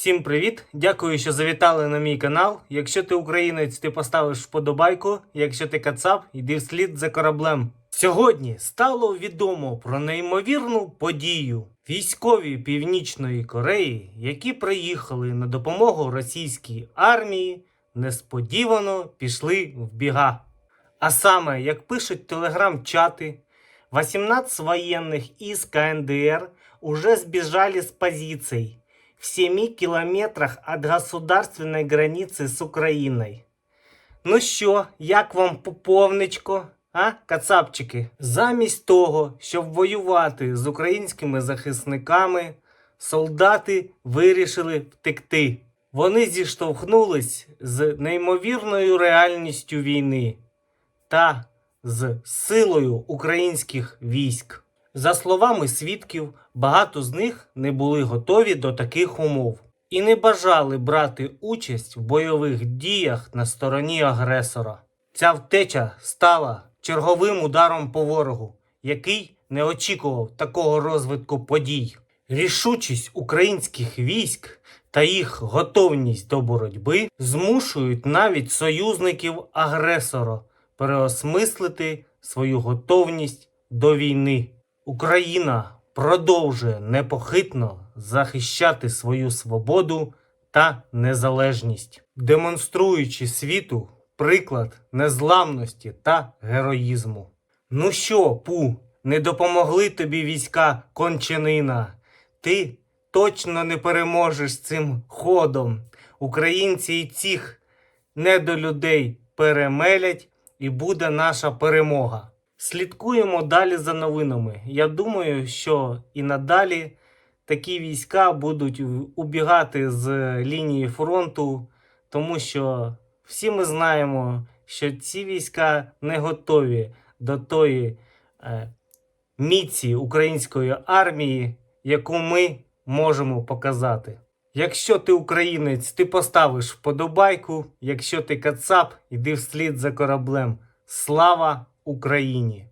Всім привіт! Дякую, що завітали на мій канал. Якщо ти українець, ти поставиш вподобайку. Якщо ти кацап, йди вслід за кораблем. Сьогодні стало відомо про неймовірну подію. Військові Північної Кореї, які приїхали на допомогу російській армії, несподівано пішли в біга. А саме, як пишуть телеграм-чати, 18 военных из КНДР уже сбежали с позиций в 7 километрах от государственной границы с Украиной. Ну що, як вам поповничко, а, кацапчики? Замість того, щоб воювати з українськими захисниками, солдати вирішили втекти. Вони зіштовхнулись з неймовірною реальністю війни та з силою українських військ. За словами свідків, багато з них не були готові до таких умов і не бажали брати участь в бойових діях на стороні агресора. Ця втеча стала черговим ударом по ворогу, який не очікував такого розвитку подій. Рішучість українських військ та їх готовність до боротьби змушують навіть союзників агресора переосмислити свою готовність до війни. Україна продовжує непохитно захищати свою свободу та незалежність, демонструючи світу приклад незламності та героїзму. Ну що, пу, не допомогли тобі війська кончанина? Ти точно не переможеш цим ходом. Українці і цих недолюдей перемелять і буде наша перемога. Слідкуємо далі за новинами. Я думаю, що і надалі такі війська будуть убігати з лінії фронту, тому що всі ми знаємо, що ці війська не готові до тої е, міці української армії, яку ми можемо показати. Якщо ти українець, ти поставиш вподобайку. Якщо ти кацап, іди вслід за кораблем. Слава Україні!